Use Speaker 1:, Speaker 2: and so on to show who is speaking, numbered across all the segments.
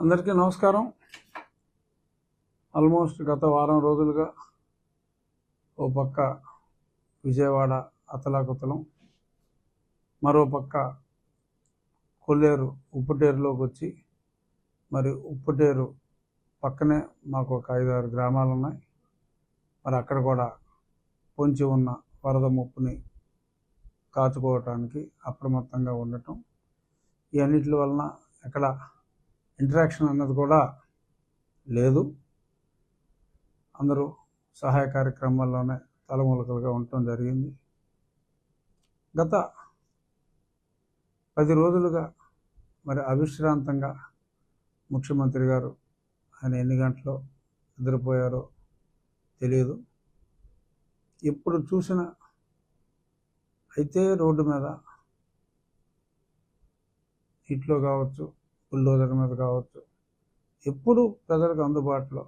Speaker 1: అందరికీ నమస్కారం. ఆల్మోస్ట్ గత వారం రోజులుగా ఓ పక్క విజయవాడ అతలాకుతలం మరో పక్క కొల్లేరు ఉప్పుటేరులోకి వచ్చి మరి ఉప్పుటేరు పక్కనే మాకు ఒక ఐదు ఆరు గ్రామాలు ఉన్నాయి మరి అక్కడ కూడా పొంచి ఉన్న వరద ముప్పుని కాచుకోవటానికి అప్రమత్తంగా ఉండటం. ఈ అన్నిటి వలన ఎక్కడ ఇంటరాక్షన్ అన్నది కూడా లేదు. అందరూ సహాయ కార్యక్రమాల్లోనే తలమూలకలుగా ఉండటం జరిగింది. గత పది రోజులుగా మరి అవిశ్రాంతంగా ముఖ్యమంత్రి గారు ఆయన ఎన్ని గంటలు నిద్రపోయారో తెలియదు ఎప్పుడు చూసిన అయితే రోడ్డు మీద ఇంట్లో కావచ్చు బుల్డోజర్ మీద కావచ్చు. ఎప్పుడు ప్రజలకు అందుబాటులో.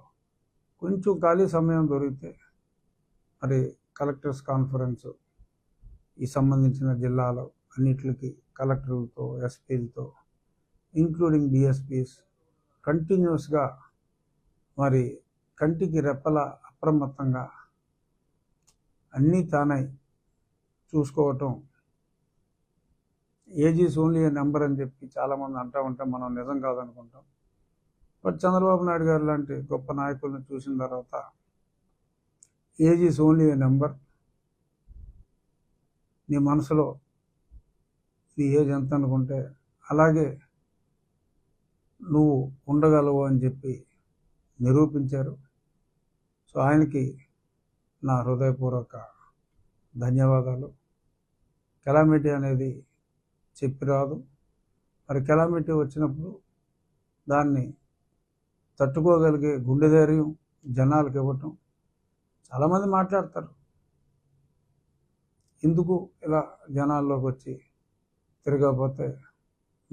Speaker 1: కొంచెం ఖాళీ సమయం దొరికితే మరి కలెక్టర్స్ కాన్ఫరెన్స్ ఈ సంబంధించిన జిల్లాలో అన్నిటికి కలెక్టర్లతో ఎస్పీలతో ఇంక్లూడింగ్ డిఎస్పీస్ కంటిన్యూస్గా మరి కంటికి రెప్పల అప్రమత్తంగా అన్నీ తానై చూసుకోవటం ఏజీస్ ఓన్లీ నెంబర్ అని చెప్పి చాలామంది అంటూ ఉంటాం మనం నిజం కాదనుకుంటాం. బట్ చంద్రబాబు నాయుడు గారు లాంటి గొప్ప నాయకులను చూసిన తర్వాత ఏజీస్ ఓన్లీ ఏ నెంబర్ నీ మనసులో నీ ఏజ్ ఎంత అనుకుంటే అలాగే నువ్వు ఉండగలవు అని చెప్పి నిరూపించారు. సో ఆయనకి నా హృదయపూర్వక ధన్యవాదాలు. కెలామిటీ అనేది చెప్పి రాదు. మరి కెలామిటీ వచ్చినప్పుడు దాన్ని తట్టుకోగలిగే గుండె ధైర్యం జనాలకు ఇవ్వటం చాలామంది మాట్లాడతారు. ఎందుకు ఇలా జనాల్లోకి వచ్చి తిరగకపోతే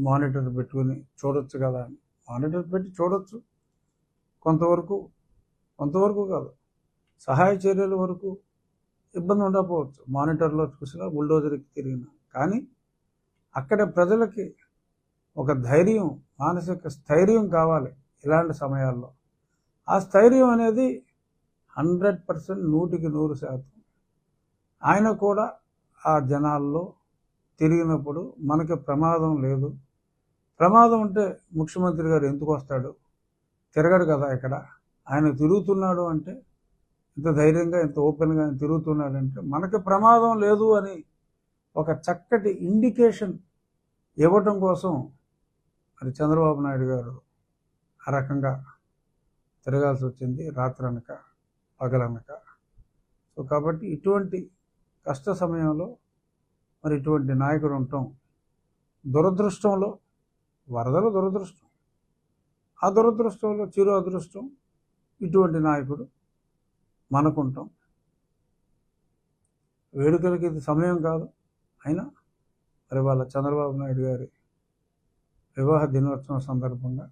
Speaker 1: మానిటర్ పెట్టుకుని చూడొచ్చు కదా అని. మానిటర్ పెట్టి చూడొచ్చు. కొంతవరకు కొంతవరకు కాదు. సహాయ చర్యల వరకు ఇబ్బంది ఉండకపోవచ్చు. మానిటర్లో చూసినా బుల్డోజర్కి తిరిగిన. కానీ అక్కడ ప్రజలకి ఒక ధైర్యం మానసిక స్థైర్యం కావాలి ఇలాంటి సమయాల్లో. ఆ స్థైర్యం అనేది హండ్రెడ్ పర్సెంట్ నూటికి నూరు శాతం. ఆయన కూడా ఆ జనాల్లో తిరిగినప్పుడు మనకి ప్రమాదం లేదు. ప్రమాదం ఉంటే ముఖ్యమంత్రి గారు ఎందుకు వస్తాడు? తిరగడు కదా ఇక్కడ. ఆయన తిరుగుతున్నాడు అంటే ఇంత ధైర్యంగా ఇంత ఓపెన్గా ఆయన తిరుగుతున్నాడంటే మనకి ప్రమాదం లేదు అని ఒక చక్కటి ఇండికేషన్ ఇవ్వటం కోసం మరి చంద్రబాబు నాయుడు గారు ఆ రకంగా తిరగాల్సి వచ్చింది రాత్రనక పగలనక. సో కాబట్టి ఇటువంటి కష్ట సమయంలో మరి ఇటువంటి నాయకుడు ఉండటం దురదృష్టంలో వరదలు దురదృష్టం. ఆ దురదృష్టంలో చిరు అదృష్టం ఇటువంటి నాయకుడు మనకుంటాం. వేడుకలకి ఇది సమయం కాదు. అయినా? మరి వాళ్ళ చంద్రబాబు నాయుడు గారి వివాహ దినోత్సవం సందర్భంగా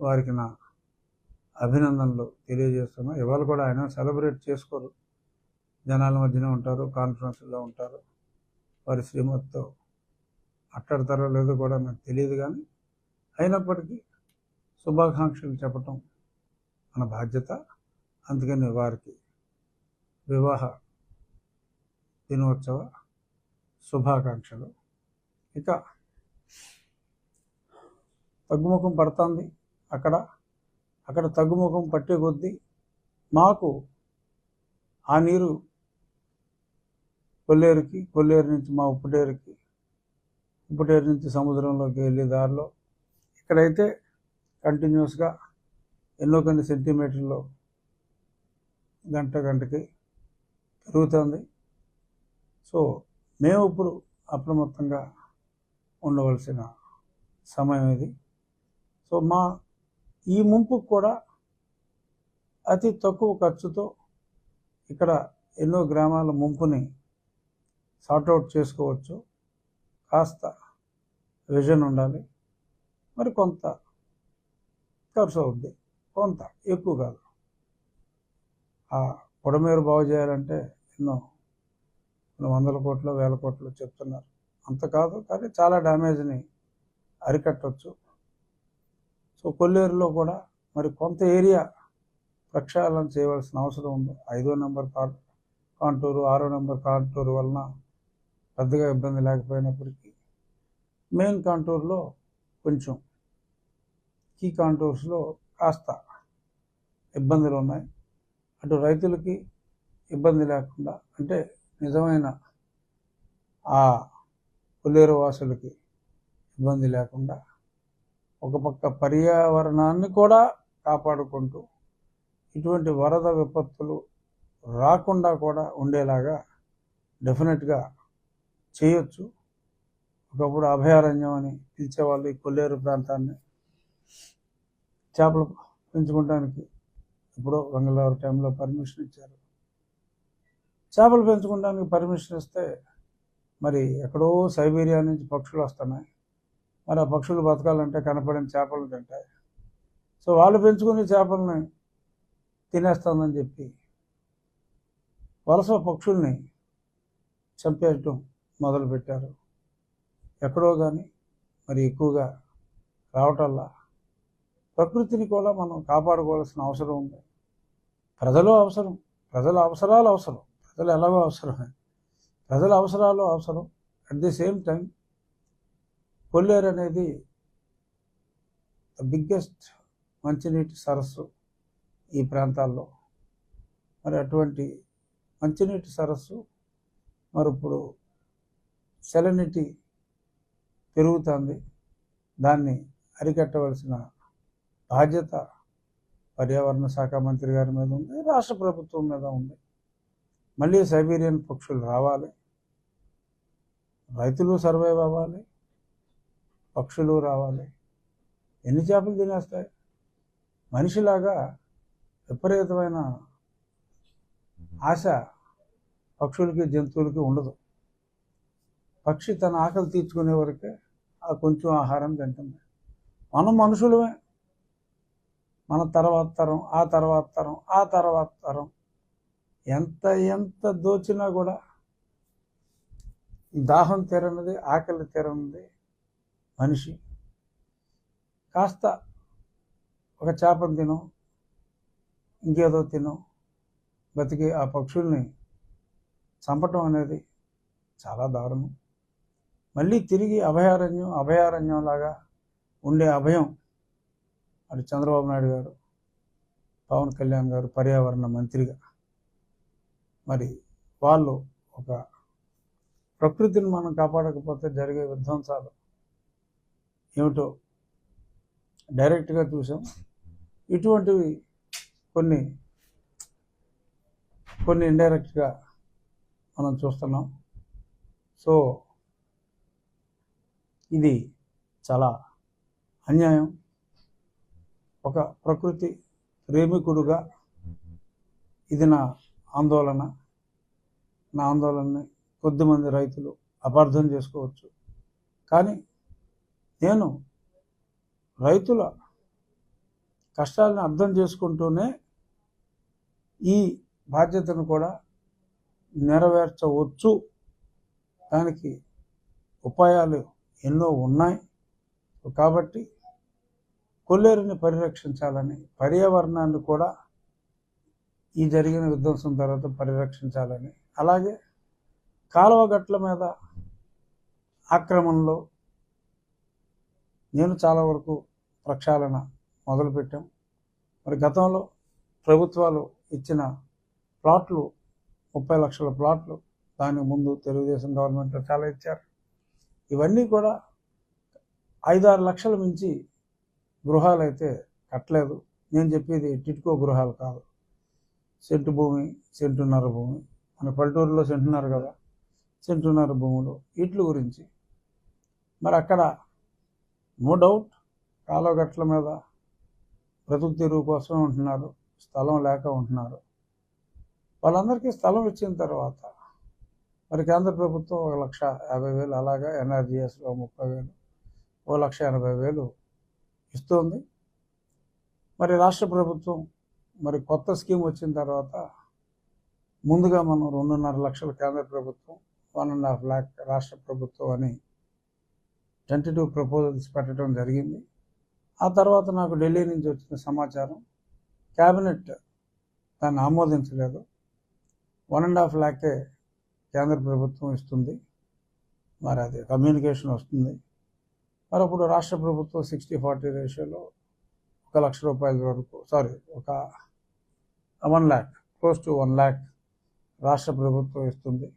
Speaker 1: వారికి నా అభినందనలు తెలియజేస్తున్నా. ఇవాళ కూడా ఆయన సెలబ్రేట్ చేసుకోరు. జనాల మధ్యనే ఉంటారు కాన్ఫరెన్స్లో ఉంటారు. వారి శ్రీమతితో అట్టడతారో లేదో కూడా నాకు తెలియదు కానీ అయినప్పటికీ శుభాకాంక్షలు చెప్పటం మన బాధ్యత. అందుకని వారికి వివాహ దినోత్సవ శుభాకాంక్షలు. ఇక తగ్గుముఖం పడుతుంది. అక్కడ అక్కడ తగ్గుముఖం పట్టే కొద్దీ మాకు ఆ నీరు కొల్లేరుకి కొల్లేరు నుంచి మా ఉప్పుటేరుకి ఉప్పుటేరు నుంచి సముద్రంలోకి వెళ్ళే దారిలో ఇక్కడైతే కంటిన్యూస్గా ఎన్నో కొన్ని సెంటీమీటర్లు గంట గంటకి పెరుగుతుంది. సో మేము ఇప్పుడు అప్రమత్తంగా ఉండవలసిన సమయం ఇది. సో మా ఈ ముంపుకు కూడా అతి తక్కువ ఖర్చుతో ఇక్కడ ఎన్నో గ్రామాల ముంపుని సార్ట్అవుట్ చేసుకోవచ్చు. కాస్త విజన్ ఉండాలి. మరి కొంత ఖర్చు అవుద్ది. కొంత ఎక్కువ కాదు. ఆ పొడమేరు బాగు చేయాలంటే ఎన్నో వందల కోట్లు వేల కోట్లు చెప్తున్నారు. అంత కాదు కానీ చాలా డ్యామేజ్ని అరికట్టవచ్చు సో కొల్లేరులో కూడా మరి కొంత ఏరియా ప్రక్షాళన చేయవలసిన అవసరం ఉంది. ఐదో నెంబర్ కార్ కాంటూరు ఆరో నెంబర్ కాంటూరు వలన పెద్దగా ఇబ్బంది లేకపోయినప్పటికీ మెయిన్ కాంటూర్లో కొంచెం కీ కాంటూర్స్లో కాస్త ఇబ్బందులు ఉన్నాయి. అటు రైతులకి ఇబ్బంది లేకుండా అంటే నిజమైన ఆ కొల్లేరు వాసులకి ఇబ్బంది లేకుండా ఒక పక్క పర్యావరణాన్ని కూడా కాపాడుకుంటూ ఇటువంటి వరద విపత్తులు రాకుండా కూడా ఉండేలాగా డెఫినెట్గా చేయొచ్చు. ఒకప్పుడు అభయారణ్యం అని పిలిచేవాళ్ళు ఈ కొల్లేరు ప్రాంతాన్ని చేపలు పెంచుకోవడానికి ఇప్పుడు మంగళవారం టైంలో పర్మిషన్ ఇచ్చారు. చేపలు పెంచుకోవడానికి పర్మిషన్ ఇస్తే మరి ఎక్కడో సైబీరియా నుంచి పక్షులు వస్తున్నాయి. మరి ఆ పక్షులు బతకాలంటే కనపడిన చేపలు తింటాయి. సో వాళ్ళు పెంచుకునే చేపల్ని తినేస్తుందని చెప్పి వలస పక్షుల్ని చంపేయటం మొదలుపెట్టారు. ఎక్కడో కానీ మరి ఎక్కువగా రావటల్లా ప్రకృతిని కూడా మనం కాపాడుకోవాల్సిన అవసరం ఉంది. ప్రజలు అవసరం ప్రజల అవసరాలు అవసరం. ప్రజలు ఎలాగో అవసరమే. ప్రజల అవసరాలు అవసరం. At the same time Kolleru అనేది ద బిగ్గెస్ట్ మంచినీటి సరస్సు ఈ ప్రాంతాల్లో. మరి అటువంటి మంచినీటి సరస్సు మరి ఇప్పుడు సెలనిటీ పెరుగుతుంది. దాన్ని అరికట్టవలసిన బాధ్యత పర్యావరణ శాఖ మంత్రి గారి మీద ఉంది రాష్ట్ర ప్రభుత్వం మీద ఉంది. మళ్ళీ సైబీరియన్ పక్షులు రావాలి. రైతులు సర్వైవ్ అవ్వాలి. పక్షులు రావాలి. ఎన్ని చేపలు తినేస్తాయి? మనిషిలాగా విపరీతమైన ఆశ పక్షులకి జంతువులకి ఉండదు. పక్షి తన ఆకలి తీర్చుకునే వరకే ఆ కొంచెం ఆహారం తింటుంది. మనం మనుషులమే. మన తర్వాత తరం ఆ తర్వాత తరం ఆ తర్వాత తరం. ఎంత ఎంత దోచినా కూడా దాహం తీరనిది ఆకలి తీరనిది మనిషి కాస్త ఒక చేపను తిను ఇంకేదో తిను బతికి ఆ పక్షుల్ని చంపటం అనేది చాలా దారుణం. మళ్ళీ తిరిగి అభయారణ్యం అభయారణ్యం లాగా ఉండే అభయం మరి చంద్రబాబు నాయుడు గారు పవన్ కళ్యాణ్ గారు పర్యావరణ మంత్రిగా మరి వాళ్ళు ఒక ప్రకృతిని మనం కాపాడకపోతే జరిగే విధ్వంసాలు ఏమిటో డైరెక్ట్గా చూసాం. ఇటువంటివి కొన్ని కొన్ని ఇండైరెక్ట్గా మనం చూస్తున్నాం. సో ఇది చాలా అన్యాయం. ఒక ప్రకృతి ప్రేమికుడుగా ఇది నా ఆందోళన నా ఆందోళనని కొద్దిమంది రైతులు అపార్థం చేసుకోవచ్చు. కానీ నేను రైతుల కష్టాలను అర్థం చేసుకుంటూనే ఈ బాధ్యతను కూడా నెరవేర్చవచ్చు. దానికి ఉపాయాలు ఎన్నో ఉన్నాయి. కాబట్టి కొల్లేరుని పరిరక్షించాలని పర్యావరణాన్ని కూడా ఈ జరిగిన విధ్వంసం తర్వాత పరిరక్షించాలని. అలాగే కాలువ గట్ల మీద ఆక్రమణలో నేను చాలా వరకు ప్రక్షాళన మొదలుపెట్టాం. మరి గతంలో ప్రభుత్వాలు ఇచ్చిన ప్లాట్లు ముప్పై లక్షల ప్లాట్లు దాని ముందు తెలుగుదేశం గవర్నమెంట్లో చాలా ఇచ్చారు. ఇవన్నీ కూడా ఐదారు లక్షల మించి గృహాలు అయితే కట్టలేదు. నేను చెప్పేది టిట్కో గృహాలు కాదు. సెంటు భూమి సెంటున్నర భూమి. మన పల్లెటూరులో సెంటున్నర కదా సెంటున్నర భూములు. వీటి గురించి. మరి అక్కడ నో డౌట్ కాలువగట్ల మీద బ్రతుకు తెరువు కోసం ఉంటున్నారు స్థలం లేక ఉంటున్నారు. వాళ్ళందరికీ స్థలం ఇచ్చిన తర్వాత మరి కేంద్ర ప్రభుత్వం ఒక లక్ష యాభై వేలు అలాగా ఎన్ఆర్జీఎస్లో ముప్పై వేలు ఓ లక్ష ఎనభై వేలు ఇస్తుంది. మరి రాష్ట్ర ప్రభుత్వం మరి కొత్త స్కీమ్ వచ్చిన తర్వాత ముందుగా మనం రెండున్నర లక్షల కేంద్ర ప్రభుత్వం వన్ అండ్ హాఫ్ ల్యాక్ రాష్ట్ర ప్రభుత్వం అని టెంటేటివ్ ప్రపోజల్స్ పెట్టడం జరిగింది. ఆ తర్వాత నాకు ఢిల్లీ నుంచి వచ్చిన సమాచారం క్యాబినెట్ దాన్ని ఆమోదించలేదు. వన్ అండ్ హాఫ్ ల్యాకే కేంద్ర ప్రభుత్వం ఇస్తుంది. మరి అది కమ్యూనికేషన్ వస్తుంది. మరి అప్పుడు రాష్ట్ర ప్రభుత్వం సిక్స్టీ ఫార్టీ రేషియోలో ఒక లక్ష రూపాయల వరకు సారీ ఒక one lakh close to one lakh రాష్ట్ర ప్రభుత్వం ఇస్తుంది.